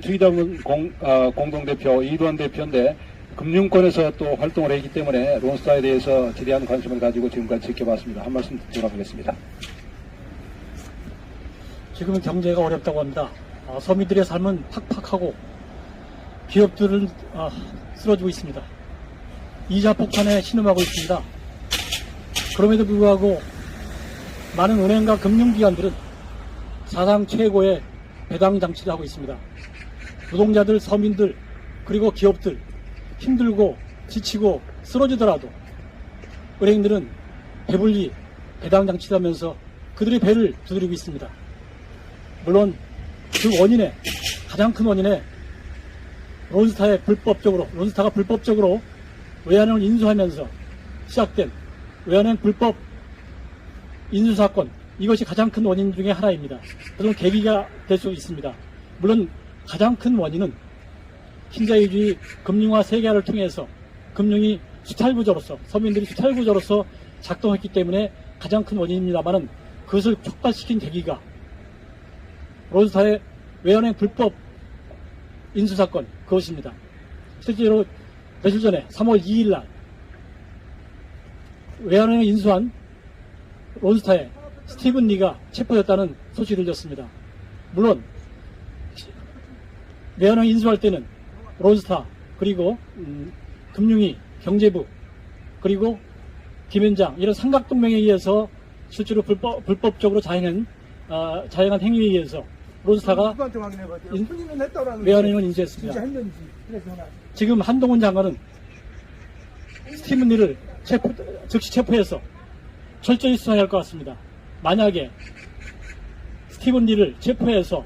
트위더문 공, 어, 공동대표 이두원 대표인데 금융권에서 또 활동을 했기 때문에 론스타에 대해서 지대한 관심을 가지고 지금까지 지켜봤습니다. 한 말씀 듣도록 하겠습니다. 지금은 경제가 어렵다고 합니다. 아, 서민들의 삶은 팍팍하고 기업들은 아, 쓰러지고 있습니다. 이자 폭탄에 신음하고 있습니다. 그럼에도 불구하고 많은 은행과 금융기관들은 사상 최고의 배당 장치를 하고 있습니다. 노동자들, 서민들, 그리고 기업들 힘들고 지치고 쓰러지더라도 은행들은 배불리 배당 장치를 하면서 그들의 배를 두드리고 있습니다. 물론 그 원인에 가장 큰 원인에 론스타의 불법적으로 론스타가 불법적으로 외환을 인수하면서 시작된 외환행 불법 인수 사건 이것이 가장 큰 원인 중에 하나입니다. 그런 계기가 될 수 있습니다. 물론 가장 큰 원인은 신자유주의 금융화 세계화를 통해서 금융이 수탈구조로서 서민들이 수탈구조로서 작동했기 때문에 가장 큰 원인입니다만은 그것을 촉발시킨 계기가 론스타의 외환행 불법 인수 사건 그것입니다. 실제로 며칠 전에 3월 2일 날 외환행을 인수한 론스타의 스티븐 리가 체포됐다는 소식을 들렸습니다. 물론 외환행 인수할 때는 론스타 그리고 음, 금융위 경제부 그리고 김현장 이런 삼각동맹에 의해서 실제로 불법, 불법적으로 자행한 아, 자행한 행위에 의해서 론스타가 누구한테 확인해봐요. 인- 혼인은 했다라는 외환행을 거. 인수했습니다. 했는지. 그래서 하나. 지금 한동훈 장관은 스티븐 리를 체포, 즉시 체포해서 철저히 수사해야 할 것 같습니다. 만약에 스티븐 리를 체포해서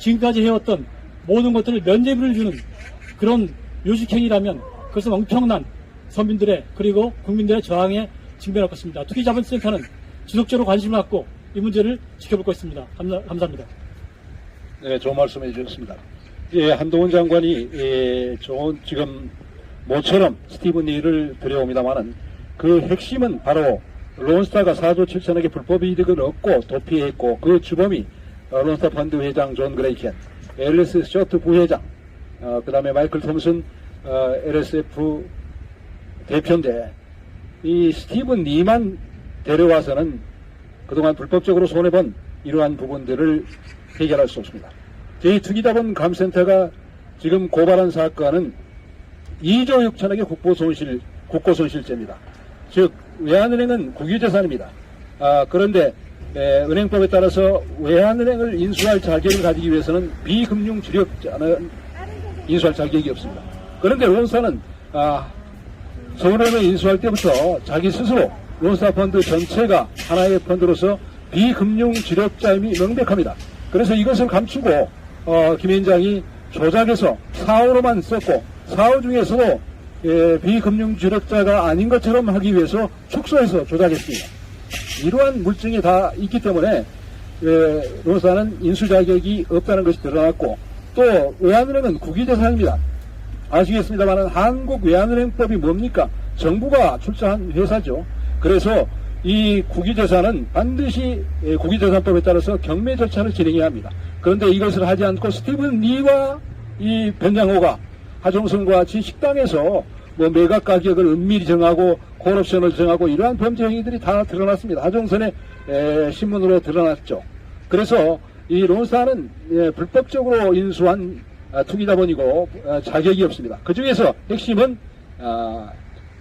지금까지 해왔던 모든 것들을 면죄부를 주는 그런 요식행위라면 그것은 엄청난 서민들의 그리고 국민들의 저항에 직면할 것입니다. 투기자본센터는 지속적으로 관심을 갖고 이 문제를 지켜볼 것입니다. 감사, 감사합니다. 네, 좋은 말씀 해 주셨습니다. 예, 한동훈 장관이 예, 좋은 지금 모처럼 스티븐 리를 들여옵니다만은 그 핵심은 바로 론스타가 4조 7천억의 불법 이득을 얻고 도피했고 그 주범이 어, 론스타 펀드 회장 존 그레이켄, 앨리스 쇼트 부회장, 어, 그 다음에 마이클 톰슨 어, LSF 대표인데 이 스티븐 리만 데려와서는 그동안 불법적으로 손해본 이러한 부분들을 해결할 수 없습니다. 제2투기자본 감센터가 지금 고발한 사건은 2조 6천억의 국고손실, 국고 손실죄입니다. 즉, 외환은행은 국유재산입니다. 아, 그런데 에, 은행법에 따라서 외환은행을 인수할 자격을 가지기 위해서는 비금융 주력자는 인수할 자격이 없습니다. 그런데 론사는 아, 서울은행을 인수할 때부터 자기 스스로 론스타 펀드 전체가 하나의 펀드로서 비금융 지력자임이 명백합니다. 그래서 이것을 감추고 어, 김 위원장이 조작해서 사호로만 썼고 사호 중에서도 예, 비금융 지력자가 아닌 것처럼 하기 위해서 축소해서 조작했습니다. 이러한 물증이 다 있기 때문에 예, 론스타는 인수 자격이 없다는 것이 드러났고 또 외환은행은 국유재산입니다. 아시겠습니다만 한국 외환은행법이 뭡니까? 정부가 출자한 회사죠. 그래서 이 국유재산은 반드시 예, 국유재산법에 따라서 경매 절차를 진행해야 합니다. 그런데 이것을 하지 않고 스티븐 리와 이 변장호가 하종선과 지식당에서 뭐 매각 가격을 은밀히 정하고 콜옵션을 정하고 이러한 범죄 행위들이 다 드러났습니다. 하종선의 에, 신문으로 드러났죠. 그래서 이 론스타는 예, 불법적으로 인수한 아, 투기자본이고 아, 자격이 없습니다. 그 중에서 핵심은 아,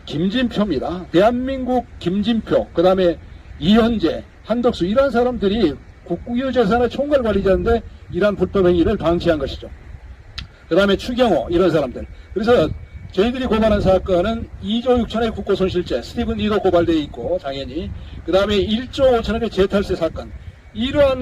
김진표입니다. 대한민국 김진표, 그 다음에 이현재, 한덕수 이러한 사람들이 국유재산의 총괄 관리자인데 이러한 불법 행위를 방치한 것이죠. 그 다음에 추경호 이런 사람들. 그래서 저희들이 고발한 사건은 2조 6천의 국고 손실죄, 스티븐 리도 고발되어 있고 당연히 그 다음에 1조 5천억의 재탈세 사건. 이러한